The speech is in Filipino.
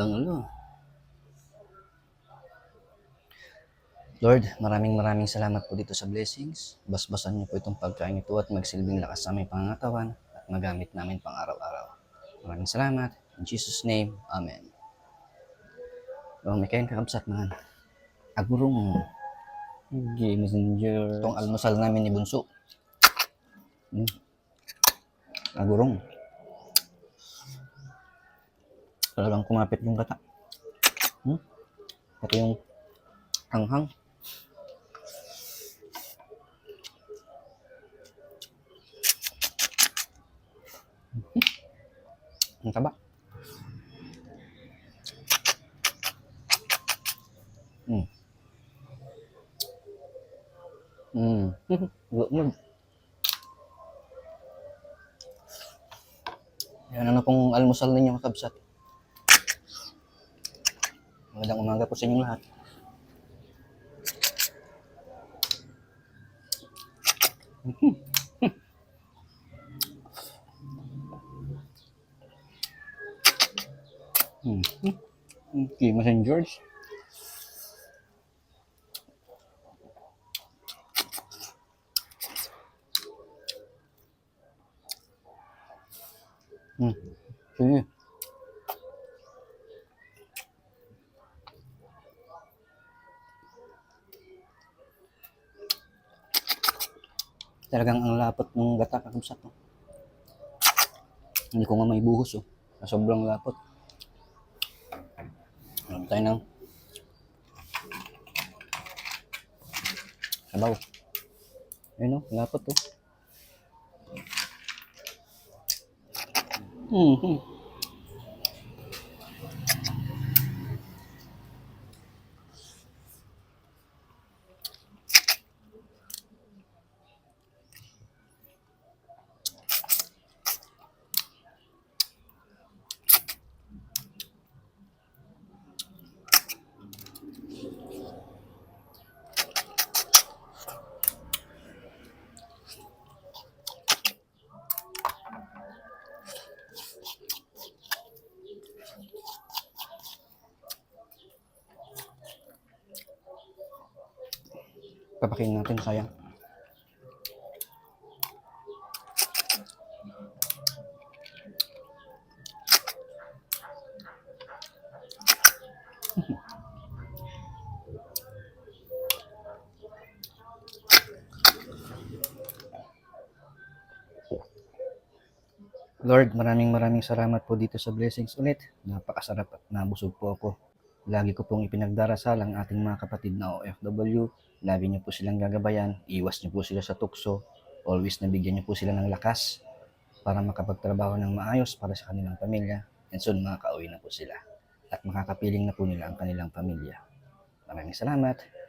bangulo. Lord, maraming maraming salamat po dito sa blessings. Basbasan niyo po itong pagkain ito at magsilbing lakas sa aming pangangatawan at magamit namin pang araw-araw. Maraming salamat. In Jesus' name, Amen. Oh, may kain kakabsat man. Agurong. Okay, messenger. Itong almusal namin ni Bunso. Mm. Agurong. Talagang kumapit yung kata. Hmm? Pati yung hanghang. Hmm. Ang taba. Hmm. Hmm. Good. Yan ano pong almusal ninyo kakabsat. Magandang umaga po sa inyong lahat. Okay, Masan George. Hmm. Sige. Talagang ang lapot ng gata kakabsat. No? Hindi ko nga may buhos oh. Sobrang lapot. Alam tayo ng sabaw. Ayun oh, lapot oh. Mm-hmm. Papakin natin, sayang. Lord, maraming maraming salamat po dito sa blessings ulit. Napakasarap at nabusog po ako. Lagi ko pong ipinagdarasal ang ating mga kapatid na OFW. Lagi niyo po silang gagabayan. Iwas niyo po sila sa tukso. Always nabigyan niyo po sila ng lakas para makapagtrabaho ng maayos para sa kanilang pamilya. And soon makakauwi na po sila. At makakapiling na po nila ang kanilang pamilya. Maraming salamat.